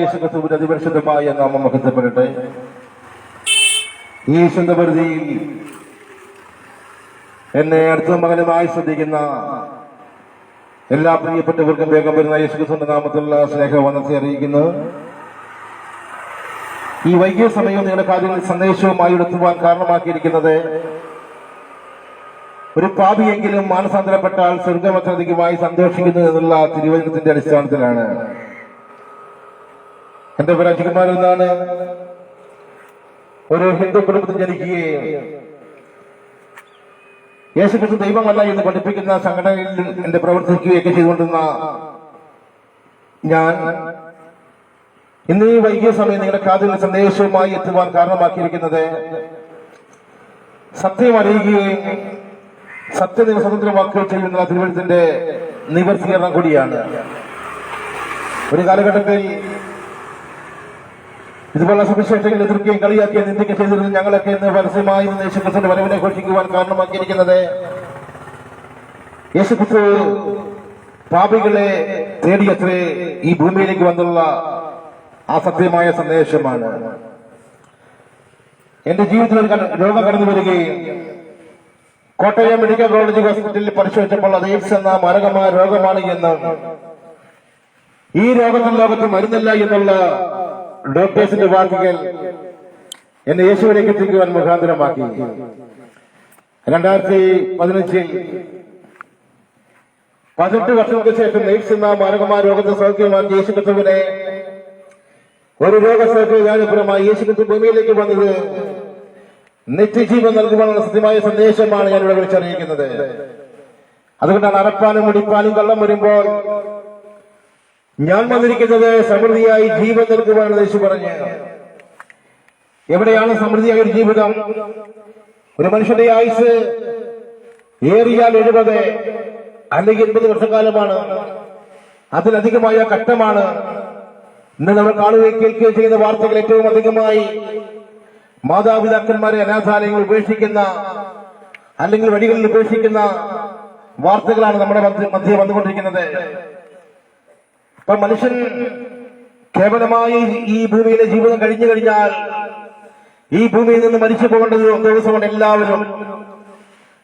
യേശുക്രിസ്തുവിന്റെ നാമം മഹത്വപ്പെടട്ടെ ഈ ശുദ്ധപരിധിയിൽ എന്നെ അടുത്ത മകനുമായി ശ്രദ്ധിക്കുന്ന എല്ലാ പ്രിയപ്പെട്ടവർക്കും വേഗം വരുന്ന യേശുക്രിസ്തുവിന്റെ നാമത്തിലുള്ള സ്നേഹവന്ദത്തെ അറിയിക്കുന്നു. ഈ വൈകിയ സമയം നിങ്ങളുടെ കാര്യങ്ങളിൽ സന്ദേശവുമായി എടുത്തുവാൻ കാരണമാക്കിയിരിക്കുന്നത് ഒരു പാപിയെങ്കിലും മാനസാന്തരപ്പെട്ടാൽ സ്വർഗമത്രാധികമായി സന്തോഷിക്കുന്നു എന്നുള്ള തിരുവചനത്തിന്റെ അടിസ്ഥാനത്തിലാണ്. എന്റെ പേര് എന്നാണ് ഒരു ഹിന്ദു കുടുംബത്തിൽ ജനിക്കുകയും യേശുക്രിസ്തു ദൈവമല്ല എന്ന് പഠിപ്പിക്കുന്ന സംഘടനയിൽ എന്റെ പ്രവർത്തിക്കുകയൊക്കെ ചെയ്തുകൊണ്ടിരുന്ന ഞാൻ ഇന്ന് ഈ വൈകിയ സമയം നിങ്ങളുടെ കാതിൽ സന്ദേശവുമായി എത്തുവാൻ കാരണമാക്കിയിരിക്കുന്നത് സത്യം അറിയുകയും സത്യനിവ സ്വതന്ത്രമാക്കുകയും ചെയ്യുന്ന തിരുവനന്തപുരത്തിന്റെ നിവർത്തീകരണം കൂടിയാണ്. ഒരു കാലഘട്ടത്തിൽ ഇതുപോലുള്ള സുവിശേഷങ്ങൾ എതിർക്കുകയും കളിയാക്കുകയും നിന്ദിക്കുകയും ചെയ്തിരുന്ന ഞങ്ങളൊക്കെ ഇന്ന് പരസ്യമായി യേശുക്രിസ്തുവിന്റെ വരവിനെ ഘോഷിക്കുവാൻ കാരണമാക്കിയിരിക്കുന്നത്. യേശുക്രിസ്തു പാപികളെ തേടിയത്രേ ഈ ഭൂമിയിലേക്ക് വന്നുള്ള ആ സത്യമായ സന്ദേശമാണ്. എന്റെ ജീവിതത്തിൽ രോഗം കടന്നു വരികയും കോട്ടയം മെഡിക്കൽ കോളേജ് ഹോസ്പിറ്റലിൽ പരിശോധിച്ചപ്പോൾ അത് എയ്ഡ്സ് എന്ന മാരകമായ രോഗമാണ് എന്ന് ഈ രോഗത്തിൽ ലോകത്ത് മരുന്നില്ല എന്നുള്ള ഡോക്ടേഴ്സിന്റെ വാക്കുകൾ എന്നെ യേശുവിലേക്ക് എത്തിക്കുവാൻ മുഖാന്തരമാക്കി. രണ്ടായിരത്തി പതിനഞ്ചിൽ പതിനെട്ട് വർഷങ്ങൾക്ക് ശേഷം എയ്ഡ്സ് എന്ന മാരകമായ രോഗത്തെ സൗഖ്യമാക്കി യേശു ക്രിസ്തുവിനെ ഒരു രോഗസൗഖ്യപുരമായി യേശു ക്രിസ്തു ഭൂമിയിലേക്ക് വന്നത് നിത്യജീവൻ നൽകുവാനുള്ള സത്യമായ സന്ദേശമാണ് ഞാൻ ഇവിടെ വിളിച്ചറിയിക്കുന്നത്. അതുകൊണ്ടാണ് അറപ്പാനും മുടിപ്പാനും കള്ളം വരുമ്പോൾ ഞാൻ വന്നിരിക്കുന്നത് സമൃദ്ധിയായി ജീവൻ നൽകുവാണ് യേശു പറഞ്ഞ്. എവിടെയാണ് സമൃദ്ധിയായ ഒരു ജീവിതം? ഒരു മനുഷ്യന്റെ ആയുസ് ഏറിയാൽ എഴുപത് അല്ലെങ്കിൽ എൺപത് വർഷക്കാലമാണ്. അതിലധികമായ ഘട്ടമാണ് ഇന്ന് നമ്മൾ കാണുകയും കേൾക്കുകയും ചെയ്യുന്ന വാർത്തകൾ ഏറ്റവും അധികമായി മാതാപിതാക്കന്മാരെ അനാഥാലയങ്ങൾ ഉപേക്ഷിക്കുന്ന അല്ലെങ്കിൽ വഴികളിൽ ഉപേക്ഷിക്കുന്ന വാർത്തകളാണ് നമ്മുടെ മധ്യ- വന്നുകൊണ്ടിരിക്കുന്നത്. അപ്പൊ മനുഷ്യൻ കേവലമായി ഈ ഭൂമിയിലെ ജീവിതം കഴിഞ്ഞു കഴിഞ്ഞാൽ ഈ ഭൂമിയിൽ നിന്ന് മരിച്ചു പോകേണ്ട ദിവസമാണ് എല്ലാവരും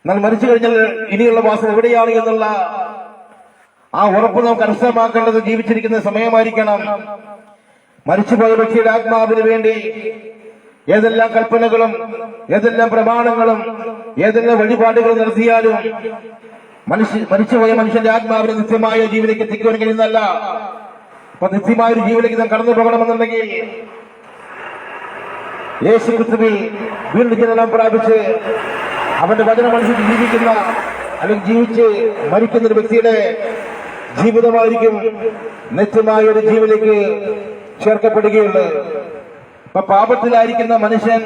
എന്നാൽ മരിച്ചു കഴിഞ്ഞാൽ ഇനിയുള്ള വാസം എവിടെയാണ് എന്നുള്ള ആ ഉറപ്പ് നമുക്ക് കരസ്ഥമാക്കേണ്ടത് ജീവിച്ചിരിക്കുന്ന സമയമായിരിക്കണം. മരിച്ചുപോയ വ്യക്തിയുടെ ആത്മാവിന് വേണ്ടി ഏതെല്ലാം കൽപ്പനകളും ഏതെല്ലാം പ്രമാണങ്ങളും ഏതെല്ലാം വഴിപാടുകളും നടത്തിയാലും മനുഷ്യ മരിച്ചുപോയ മനുഷ്യന്റെ ആത്മാവിനെ നിത്യമായ ജീവിതത്തിലേക്ക് എത്തിക്കുവാൻ കഴിയുന്നതല്ല അപ്പൊ നിത്യമായ ഒരു ജീവിതത്തിലേക്ക് നാം കടന്നു പോകണമെന്നുണ്ടെങ്കിൽ യേശു ക്രിസ്തുവിൽ വീണ്ടും ജനനം പ്രാപിച്ച് അവന്റെ വചനമനുസരിച്ച് ജീവിക്കുന്ന അല്ലെങ്കിൽ ജീവിച്ച് മരിക്കുന്ന ഒരു വ്യക്തിയുടെ ജീവിതമായിരിക്കും നിത്യമായ ഒരു ജീവിതത്തിലേക്ക് ചേർക്കപ്പെടുകയുള്ളു. അപ്പൊ പാപത്തിലായിരിക്കുന്ന മനുഷ്യൻ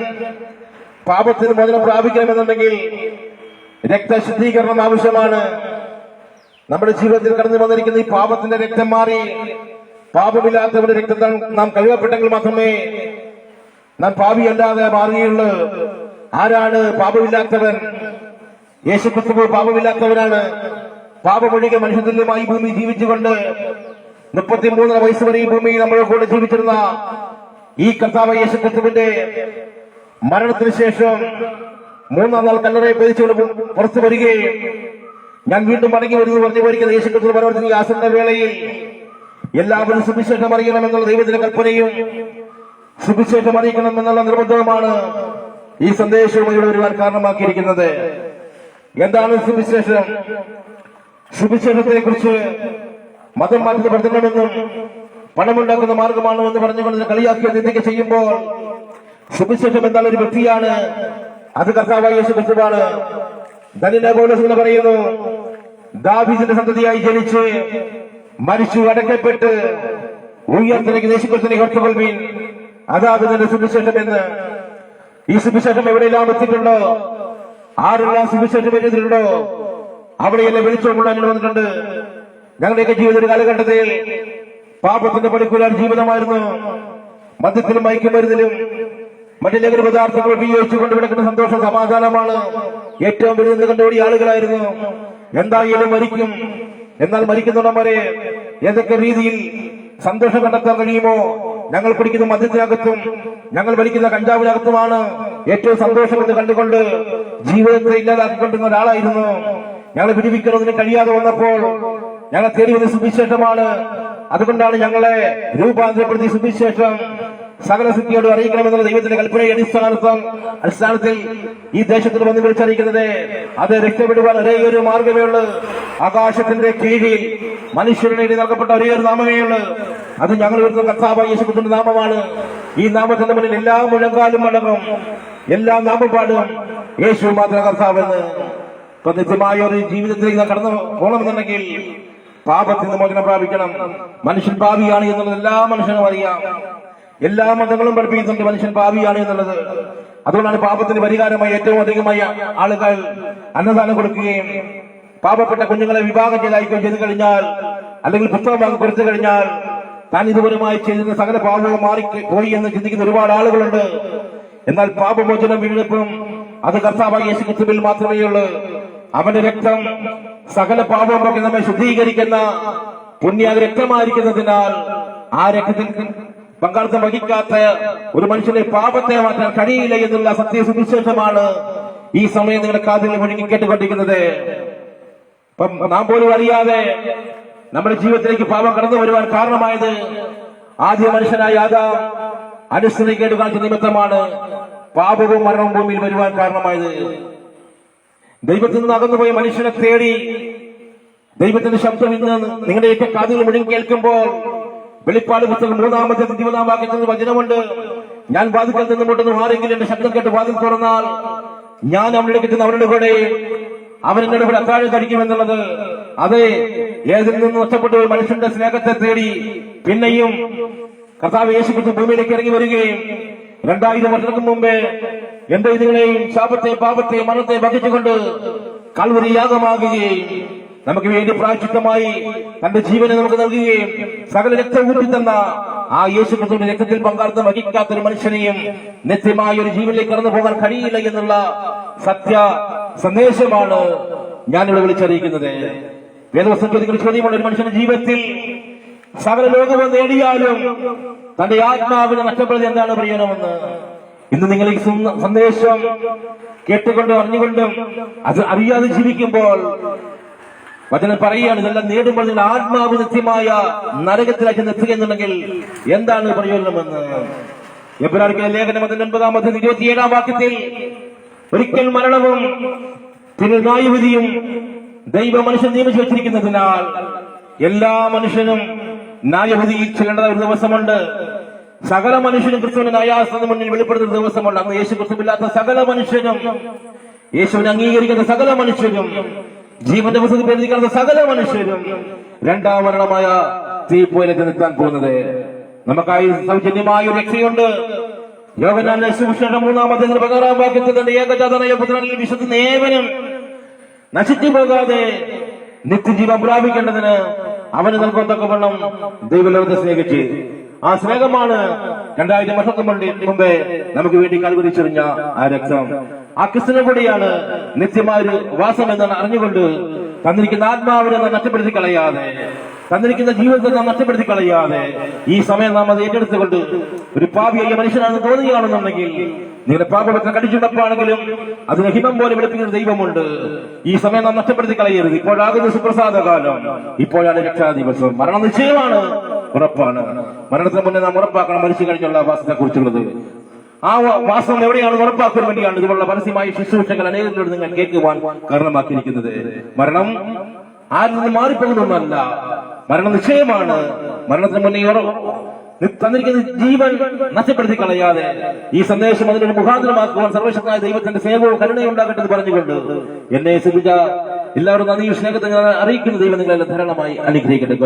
പാപത്തിന് മോചനം പ്രാപിക്കണമെന്നുണ്ടെങ്കിൽ രക്തശുദ്ധീകരണം ആവശ്യമാണ്. നമ്മുടെ ജീവിതത്തിൽ കടന്നു വന്നിരിക്കുന്ന ഈ പാപത്തിന്റെ രക്തം മാറി പാപമില്ലാത്തവരുടെ രക്തം നാം- കഴിവപ്പെട്ടെങ്കിൽ മാത്രമേ നാം പാപിയല്ലാതെ മാറുകയുള്ളൂ. ആരാണ് പാപമില്ലാത്തവൻ? യേശുക്രിസ്തു പാപമില്ലാത്തവരാണ്. പാപമൊഴികെ മനുഷ്യതുല്യമായി ഭൂമി ജീവിച്ചുകൊണ്ട് മുപ്പത്തിമൂന്നര വയസ്സ് വരെ ഈ ഭൂമിയിൽ നമ്മുടെ കൂടെ ജീവിച്ചിരുന്ന ഈ കർത്താവ് യേശുക്രിസ്തുവിന്റെ മരണത്തിന് ശേഷം മൂന്നാം നാൾ കല്ലറയെ പേരിച്ചുകൊണ്ട് പുറത്തു വരികയും. ഞാൻ വീണ്ടും മടങ്ങി വരുന്നു പറഞ്ഞു പോയിരിക്കുന്ന യേശുക്രിസ്തു പരവർത്തി ആസന്ന വേളയിൽ. എല്ലാവരും സുവിശേഷം അറിയണമെന്നുള്ള ദൈവത്തിന്റെ കൽപ്പനയും സുവിശേഷം അറിയിക്കണം എന്നുള്ള നിർബന്ധവുമാണ് ഈ സന്ദേശവും ഇവിടെ വരുവാൻ കാരണമാക്കിയിരിക്കുന്നത്. എന്താണ് സുവിശേഷം? സുവിശേഷത്തെ കുറിച്ച് മതം മാറ്റി പഠിക്കണമെന്നും പണമുണ്ടാക്കുന്ന മാർഗമാണോ എന്ന് പറഞ്ഞുകൊണ്ട് കളിയാക്കി നിന്ദിക്കുക ചെയ്യുമ്പോൾ സുവിശേഷം എന്നാൽ ഒരു വ്യക്തിയാണ് അത് കർത്താവായ യേശു ക്രിസ്തുവാണ്. ധനിന പൗലോസ് എന്ന് പറയുന്നു ദാവീദിന്റെ സന്തതിയായി ജനിച്ച് മരിച്ചു അടക്കപ്പെട്ട് ഉയർത്തിലേക്ക് യേശുക്രിസ്തുവിനെ ഓർത്തുകൊള്ളുവീൻ. അതാകുന്നതിന്റെ സുവിശേഷം എന്ന്. ഈ സുവിശേഷം എവിടെയെല്ലാം എത്തിയിട്ടുണ്ടോ? ആരെല്ലാം സുവിശേഷം എഴുതിയിട്ടുണ്ടോ? അവിടെയെല്ലാം വെളിച്ചമുള്ള വന്നിട്ടുണ്ട്. ഞങ്ങളുടെയൊക്കെ ജീവിത കാലഘട്ടത്തിൽ പാപത്തിന്റെ പണിക്കൂലാൻ ജീവിതമായിരുന്നു. മദ്യത്തിലും മയക്കുമരുന്നിലും മറ്റു ലഹരി പദാർത്ഥങ്ങൾ ഉപയോഗിച്ചുകൊണ്ട് കിടക്കുന്ന സന്തോഷ സമാധാനമാണ് ഏറ്റവും വലുതെന്ന് കണ്ടുപിടി ആളുകളായിരുന്നു. എന്തായാലും മരിക്കും. എന്നാൽ മരിക്കുന്നിടം വരെ ഏതൊക്കെ രീതിയിൽ സന്തോഷം കണ്ടെത്താൻ കഴിയുമോ? ഞങ്ങൾ കുടിക്കുന്ന മദ്യത്തിനകത്തും ഞങ്ങൾ വലിക്കുന്ന കഞ്ചാവിനകത്തുമാണ് ഏറ്റവും സന്തോഷം എന്ന് കണ്ടുകൊണ്ട് ജീവിതത്തെ ഇല്ലാതാക്കിക്കൊണ്ടിരുന്ന ഒരാളായിരുന്നു. ഞങ്ങളെ പിടിപ്പിക്കുന്നതിന് കഴിയാതെ വന്നപ്പോൾ ഞങ്ങൾ തേടി വന്ന സുവിശേഷമാണ്. അതുകൊണ്ടാണ് ഞങ്ങളെ രൂപാന്തരപ്പെടുത്തി സുവിശേഷം. സകല സിദ്ധിയോട് അറിയിക്കണമെന്നുള്ള ദൈവത്തിന്റെ കൽപ്പനയെ അടിസ്ഥാനത്തിൽ അടിസ്ഥാനത്തിൽ ഈ ദേശത്തിൽ വന്ന് വിളിച്ചറിയിക്കുന്നത് അത് രക്ഷപ്പെടുവാൻ ഒരേ ഒരു മാർഗമേ ഉള്ളൂ. ആകാശത്തിന്റെ കീഴിൽ മനുഷ്യരുടെ ഇടയിൽ നൽകപ്പെട്ട ഒരേ ഒരു നാമമേ ഉള്ളൂ. അത് ഞങ്ങൾ വരുന്ന കർത്താവ് നാമമാണ്. ഈ നാമത്തിന്റെ മുന്നിൽ എല്ലാ മുഴങ്കാലും മുഴങ്ങും എല്ലാ നാമപാടും യേശു മാത്രം കർത്താവെന്ന്. ഇപ്പൊ ഒരു ജീവിതത്തിലേക്ക് നാം കടന്നു പോകണമെന്നുണ്ടെങ്കിൽ പാപത്തിൽ മോചനം പ്രാപിക്കണം. മനുഷ്യൻ പാപിയാണ് എന്നുള്ളത് എല്ലാ മനുഷ്യനും അറിയാം. എല്ലാ മതങ്ങളും പഠിപ്പിക്കുന്നുണ്ട് മനുഷ്യൻ പാപിയാണ് എന്നുള്ളത്. അതുകൊണ്ടാണ് പാപത്തിന് പരിഹാരമായി ഏറ്റവും അധികമായി ആളുകൾ അന്നദാനം കൊടുക്കുകയും പാപപ്പെട്ട കുഞ്ഞുങ്ങളെ വിവാഹം ചെയ്തയക്കുകയും ചെയ്തു കഴിഞ്ഞാൽ അല്ലെങ്കിൽ പുസ്തകം കുറച്ചു കഴിഞ്ഞാൽ താൻ ഇതുപോലുമായി ചെയ്തിരുന്ന സകല പാപവും മാറി പോയി എന്ന് ചിന്തിക്കുന്ന ഒരുപാട് ആളുകളുണ്ട്. എന്നാൽ പാപമോചനം വീണ്ടെടുപ്പും അത് കർത്താവായ യേശു ക്രിസ്തുവിൽ മാത്രമേ ഉള്ളൂ. അവന്റെ രക്തം സകല പാപമൊക്കെ നമ്മെ ശുദ്ധീകരിക്കുന്ന പുണ്യ രക്തമായിരിക്കുന്നതിനാൽ ആ രക്തത്തിൽ പങ്കാളിത്തം വഹിക്കാത്ത ഒരു മനുഷ്യന്റെ പാപത്തെ മാറ്റാൻ കഴിയില്ല എന്നുള്ള സത്യ സത്യസുവിശേഷമാണ് ഈ സമയം നിങ്ങളുടെ കാതിൽ മുഴുകി കേട്ടുകൊണ്ടിരിക്കുന്നത് നാം പോലും അറിയാതെ നമ്മുടെ ജീവിതത്തിലേക്ക് പാപം കടന്നു വരുവാൻ കാരണമായത് ആദ്യ മനുഷ്യനായ ആദാം അനുസരണ കേട് കാണിച്ച നിമിത്തമാണ് പാപവും മരണവും ഭൂമിയിൽ വരുവാൻ കാരണമായത്. ദൈവത്തിൽ നിന്ന് അകന്നുപോയ മനുഷ്യനെ തേടി ദൈവത്തിന്റെ ശബ്ദം ഇന്ന് നിങ്ങളുടെ ഏറ്റവും കാതുകൾ മുഴുവൻ കേൾക്കുമ്പോൾ വെളിപ്പാട് പുസ്തകം മൂന്നാമത്തെ ഇരുപതാം വാക്യത്തിൽ വചനമുണ്ട്. ഞാൻ വാതിക്കൽ നിന്ന് മുട്ടുന്നു ആരെങ്കിലും എന്റെ ശബ്ദം കേട്ട് വാതിൽ തുറന്നാൽ ഞാൻ അവരുടെ കിട്ടുന്ന അവരുടെ കൂടെ അവൻ എന്നോട് കൂടെ അത്താഴം കഴിക്കുമെന്നുള്ളത്. അതെ ഏതിൽ നിന്ന് ഒറ്റപ്പെട്ട ഒരു മനുഷ്യന്റെ സ്നേഹത്തെ തേടി പിന്നെയും കർത്താവ് യേശുക്കുറിച്ച് ഭൂമിയിലേക്ക് ഇറങ്ങി വരികയും രണ്ടായിരം വർഷങ്ങൾക്ക് മുമ്പേ എന്റെ ഇതികളെയും ശാപത്തെ പാപത്തെ മരണത്തെ വഹിച്ചുകൊണ്ട് കൽവരി യാഗമാകുകയും നമുക്ക് വേണ്ടി പ്രായച്ചിത്തമായി തന്റെ ജീവനെ നമുക്ക് നൽകുകയും സകല രക്തം ഊറ്റി തന്ന ആ യേശു ക്രിസ്തുവിന്റെ രക്തത്തിൽ പങ്കാളിത്തം വഹിക്കാത്ത ഒരു മനുഷ്യനെയും നിത്യമായ ഒരു ജീവനിലേക്ക് കടന്നു പോകാൻ കഴിയില്ല എന്നുള്ള സത്യ സന്ദേശമാണ് ഞാനിവിടെ വിളിച്ചറിയിക്കുന്നത്. വേദവസം ചോദ്യമുള്ള ഒരു മനുഷ്യന്റെ ജീവിതത്തിൽ സകല ലോകവും നേടിയാലും തന്റെ ആത്മാവിനെ നഷ്ടപ്പെടുന്നത് എന്താണ് പ്രയോജനമെന്ന് ഇന്ന് നിങ്ങൾ ഈ സന്ദേശം കേട്ടുകൊണ്ടും അറിഞ്ഞുകൊണ്ടും അത് അറിയാതെ ജീവിക്കുമ്പോൾ വചനം പറയുകയാണ് ഇതെല്ലാം നേടുമ്പോൾ നിങ്ങൾ ആത്മാവ് നിത്യമായ നരകത്തിലേക്ക് എത്തുക എന്നുണ്ടെങ്കിൽ എന്താണ് പ്രയോജനമെന്ന്? എബ്രാഹിം ലേഖനം അതിന്റെ ഒൻപതാമത്തെ ഇരുപത്തിയേഴാം വാക്യത്തിൽ ഒരിക്കൽ മരണവും പിന്നെ നായുവിധിയും ദൈവ മനുഷ്യൻ നിയമിച്ചു വെച്ചിരിക്കുന്നതിനാൽ എല്ലാ മനുഷ്യനും ന്യായവിധിയിൽ ചെല്ലേണ്ട ഒരു ദിവസമുണ്ട്. സകല മനുഷ്യനും ക്രിസ്തുവിന്റെ ന്യായാസനം മുന്നിൽ വെളിപ്പെടുത്തുന്ന ദിവസമുണ്ട്. അന്ന് യേശു ക്രിസ്തുവില്ലാത്ത സകല മനുഷ്യനും യേശുവിനെ അംഗീകരിക്കുന്ന സകല മനുഷ്യരും ജീവന്റെ പുസ്തകത്തിൽ പ്രതികരിക്കുന്ന സകല മനുഷ്യരും രണ്ടാം മരണമായ തീപ്പോയിലേക്ക് നിൽക്കാൻ പോകുന്നത്. നമുക്കായി സൗജന്യമായ രക്ഷയുണ്ട്. തന്റെ ഏകജാതനായ പുത്രനിൽ നശിച്ചു പോകാതെ നിത്യജീവൻ പ്രാപിക്കേണ്ടതിന് അവന് നൽകുന്നതൊക്കെ വണ്ണം ദൈവലോകത്തെ സ്നേഹിച്ച് ആ സ്നേഹമാണ് രണ്ടായിരം വർഷത്തിന് മുമ്പേ നമുക്ക് വേണ്ടി കൽവരിച്ചെറിഞ്ഞ ആ രക്തം. ആ ക്രിസ്തുവിനെ കൂടിയാണ് നിത്യമായ ഒരു വാസം എന്നാണ് അറിഞ്ഞുകൊണ്ട് തന്നിരിക്കുന്ന ആത്മാവിനെ നാം നഷ്ടപ്പെടുത്തി കളയാതെ തന്നിരിക്കുന്ന ജീവിതത്തെ നാം നഷ്ടപ്പെടുത്തി കളയാതെ ഈ സമയം നാം അത് ഏറ്റെടുത്തുകൊണ്ട് ഒരു പാപിയായ മനുഷ്യനാണെന്ന് തോന്നുകയാണെന്നുണ്ടെങ്കിൽ നിങ്ങളുടെ പാപത്തെ കടിച്ചുണ്ടപ്പാണെങ്കിലും അതിന് ഹിമം പോലെ വെളുപ്പിക്കുന്ന ദൈവമുണ്ട്. ഈ സമയം നാം നഷ്ടപ്പെടുത്തി കളയരുത്. ഇപ്പോഴാകുന്ന സുപ്രസാദ കാലം ഇപ്പോഴാണ് രക്ഷാ ദിവസം മരണം നിശ്ചയമാണ് ഉറപ്പാണ്. മരണത്തിന് മുന്നേ നാം ഉറപ്പാക്കണം മരിച്ചു കഴിഞ്ഞുള്ള വാസത്തെ കുറിച്ചുള്ളത് ആ വാസം എവിടെയാണ് ഉറപ്പാക്കാൻ വേണ്ടിയാണ് ഇതുപോലുള്ള പരസ്യമായ ശുശ്രൂഷകൾ അനേകം നിങ്ങൾ കേൾക്കുവാൻ കാരണമാക്കിയിരിക്കുന്നത്. മരണം ആരിൽ നിന്ന് മാറിപ്പോകുന്നൊന്നല്ല മരണം നിശ്ചയമാണ്. മരണത്തിന് മുന്നേ തന്നിരിക്കുന്ന ജീവൻ നഷ്ടപ്പെടുത്തി കളയാതെ ഈ സന്ദേശം അതിനൊരു മുഖാന്തരമാക്കുവാൻ സർവശക്തനായ ദൈവത്തിന്റെ സേവവും കരുണയും ഉണ്ടാകട്ടെ എന്ന് പറഞ്ഞുകൊണ്ട് എന്നെ സുബിജ എല്ലാവരും നന്ദിയും സ്നേഹത്തെ അറിയിക്കുന്ന. ദൈവം നിങ്ങളെല്ലാം ധാരാളമായി അനുഗ്രഹിക്കട്ടെ.